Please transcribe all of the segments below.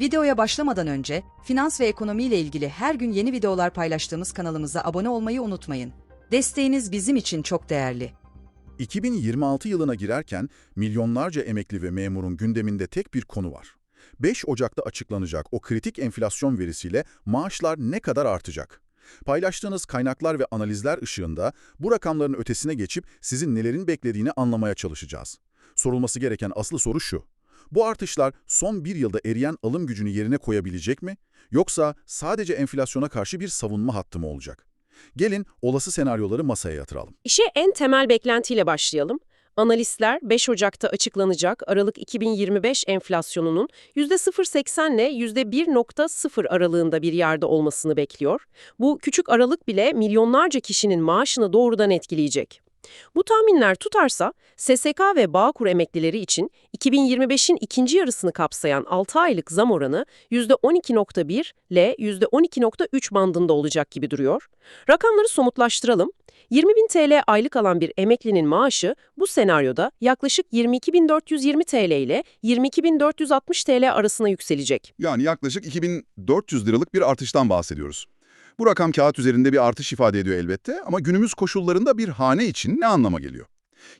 Videoya başlamadan önce finans ve ekonomi ile ilgili her gün yeni videolar paylaştığımız kanalımıza abone olmayı unutmayın. Desteğiniz bizim için çok değerli. 2026 yılına girerken milyonlarca emekli ve memurun gündeminde tek bir konu var. 5 Ocak'ta açıklanacak o kritik enflasyon verisiyle maaşlar ne kadar artacak? Paylaştığınız kaynaklar ve analizler ışığında bu rakamların ötesine geçip sizin nelerin beklediğini anlamaya çalışacağız. Sorulması gereken asıl soru şu. Bu artışlar son bir yılda eriyen alım gücünü yerine koyabilecek mi? Yoksa sadece enflasyona karşı bir savunma hattı mı olacak? Gelin olası senaryoları masaya yatıralım. İşe en temel beklentiyle başlayalım. Analistler 5 Ocak'ta açıklanacak Aralık 2025 enflasyonunun %0.80 ile %1.0 aralığında bir yerde olmasını bekliyor. Bu küçük aralık bile milyonlarca kişinin maaşını doğrudan etkileyecek. Bu tahminler tutarsa SSK ve Bağkur emeklileri için 2025'in ikinci yarısını kapsayan 6 aylık zam oranı %12.1 ile %12.3 bandında olacak gibi duruyor. Rakamları somutlaştıralım. 20.000 TL aylık alan bir emeklinin maaşı bu senaryoda yaklaşık 22.420 TL ile 22.460 TL arasına yükselecek. Yani yaklaşık 2400 liralık bir artıştan bahsediyoruz. Bu rakam kağıt üzerinde bir artış ifade ediyor elbette ama günümüz koşullarında bir hane için ne anlama geliyor?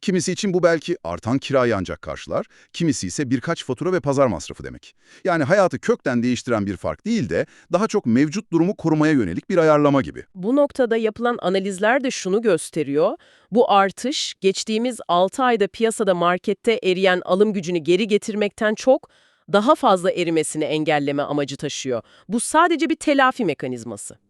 Kimisi için bu belki artan kirayı ancak karşılar, kimisi ise birkaç fatura ve pazar masrafı demek. Yani hayatı kökten değiştiren bir fark değil de daha çok mevcut durumu korumaya yönelik bir ayarlama gibi. Bu noktada yapılan analizler de şunu gösteriyor. Bu artış geçtiğimiz 6 ayda piyasada markette eriyen alım gücünü geri getirmekten çok daha fazla erimesini engelleme amacı taşıyor. Bu sadece bir telafi mekanizması.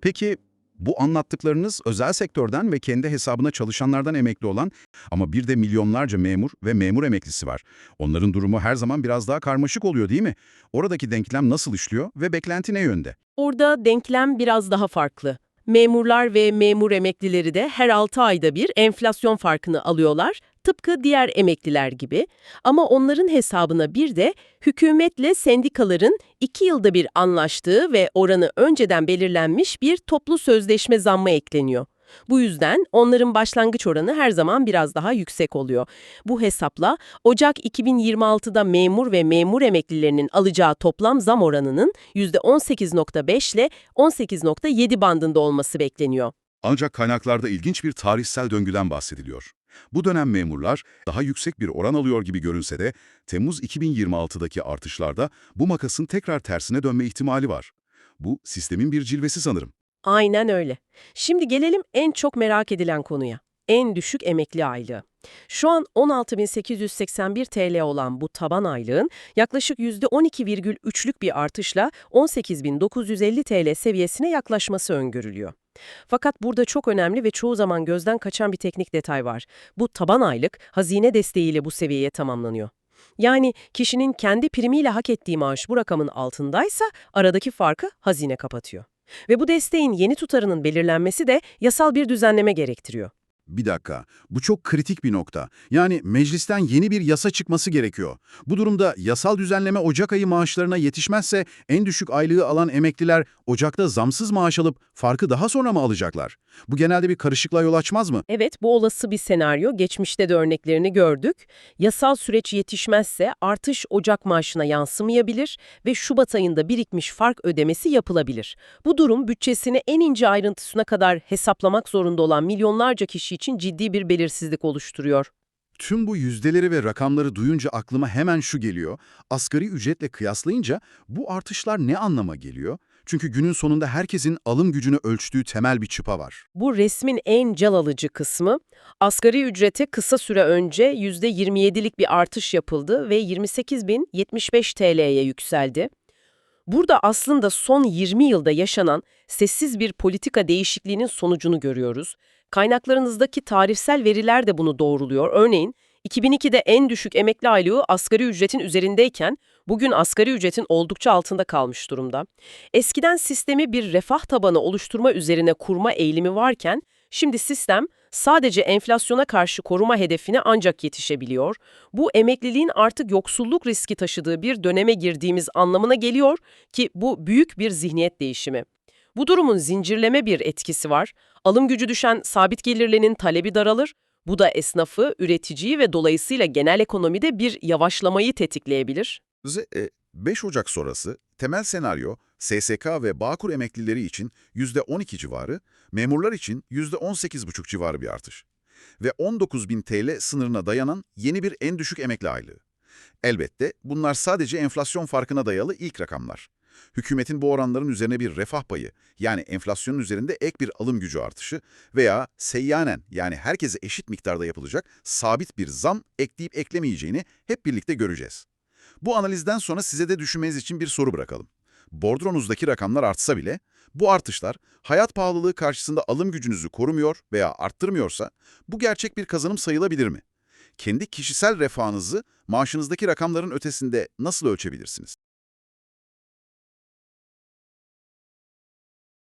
Peki bu anlattıklarınız özel sektörden ve kendi hesabına çalışanlardan emekli olan ama bir de milyonlarca memur ve memur emeklisi var. Onların durumu her zaman biraz daha karmaşık oluyor değil mi? Oradaki denklem nasıl işliyor ve beklenti ne yönde? Orada denklem biraz daha farklı. Memurlar ve memur emeklileri de her 6 ayda bir enflasyon farkını alıyorlar, tıpkı diğer emekliler gibi. Ama onların hesabına bir de hükümetle sendikaların 2 yılda bir anlaştığı ve oranı önceden belirlenmiş bir toplu sözleşme zammı ekleniyor. Bu yüzden onların başlangıç oranı her zaman biraz daha yüksek oluyor. Bu hesapla Ocak 2026'da memur ve memur emeklilerinin alacağı toplam zam oranının %18.5 ile 18.7 bandında olması bekleniyor. Ancak kaynaklarda ilginç bir tarihsel döngüden bahsediliyor. Bu dönem memurlar daha yüksek bir oran alıyor gibi görünse de Temmuz 2026'daki artışlarda bu makasın tekrar tersine dönme ihtimali var. Bu sistemin bir cilvesi sanırım. Aynen öyle. Şimdi gelelim en çok merak edilen konuya. En düşük emekli aylığı. Şu an 16.881 TL olan bu taban aylığın yaklaşık %12,3'lük bir artışla 18.950 TL seviyesine yaklaşması öngörülüyor. Fakat burada çok önemli ve çoğu zaman gözden kaçan bir teknik detay var. Bu taban aylık hazine desteğiyle bu seviyeye tamamlanıyor. Yani kişinin kendi primiyle hak ettiği maaş bu rakamın altındaysa aradaki farkı hazine kapatıyor. Ve bu desteğin yeni tutarının belirlenmesi de yasal bir düzenleme gerektiriyor. Bir dakika, bu çok kritik bir nokta. Yani meclisten yeni bir yasa çıkması gerekiyor. Bu durumda yasal düzenleme Ocak ayı maaşlarına yetişmezse en düşük aylığı alan emekliler Ocak'ta zamsız maaş alıp farkı daha sonra mı alacaklar? Bu genelde bir karışıklığa yol açmaz mı? Evet, bu olası bir senaryo. Geçmişte de örneklerini gördük. Yasal süreç yetişmezse artış Ocak maaşına yansımayabilir ve Şubat ayında birikmiş fark ödemesi yapılabilir. Bu durum bütçesini en ince ayrıntısına kadar hesaplamak zorunda olan milyonlarca kişi için ciddi bir belirsizlik oluşturuyor. Tüm bu yüzdeleri ve rakamları duyunca aklıma hemen şu geliyor. Asgari ücretle kıyaslayınca bu artışlar ne anlama geliyor? Çünkü günün sonunda herkesin alım gücünü ölçtüğü temel bir çıpa var. Bu resmin en can alıcı kısmı, asgari ücrete kısa süre önce %27'lik bir artış yapıldı ve 28.075 TL'ye yükseldi. Burada aslında son 20 yılda yaşanan sessiz bir politika değişikliğinin sonucunu görüyoruz. Kaynaklarınızdaki tarihsel veriler de bunu doğruluyor. Örneğin 2002'de en düşük emekli aylığı asgari ücretin üzerindeyken bugün asgari ücretin oldukça altında kalmış durumda. Eskiden sistemi bir refah tabanı oluşturma üzerine kurma eğilimi varken şimdi sistem sadece enflasyona karşı koruma hedefine ancak yetişebiliyor. Bu emekliliğin artık yoksulluk riski taşıdığı bir döneme girdiğimiz anlamına geliyor ki bu büyük bir zihniyet değişimi. Bu durumun zincirleme bir etkisi var. Alım gücü düşen sabit gelirlinin talebi daralır. Bu da esnafı, üreticiyi ve dolayısıyla genel ekonomide bir yavaşlamayı tetikleyebilir. Z- e, 5 Ocak sonrası temel senaryo SSK ve Bağkur emeklileri için %12 civarı, memurlar için %18,5 civarı bir artış. Ve 19.000 TL sınırına dayanan yeni bir en düşük emekli aylığı. Elbette bunlar sadece enflasyon farkına dayalı ilk rakamlar. Hükümetin bu oranların üzerine bir refah payı, yani enflasyonun üzerinde ek bir alım gücü artışı veya seyyanen yani herkese eşit miktarda yapılacak sabit bir zam ekleyip eklemeyeceğini hep birlikte göreceğiz. Bu analizden sonra size de düşünmeniz için bir soru bırakalım. Bordronuzdaki rakamlar artsa bile bu artışlar hayat pahalılığı karşısında alım gücünüzü korumuyor veya arttırmıyorsa bu gerçek bir kazanım sayılabilir mi? Kendi kişisel refahınızı maaşınızdaki rakamların ötesinde nasıl ölçebilirsiniz?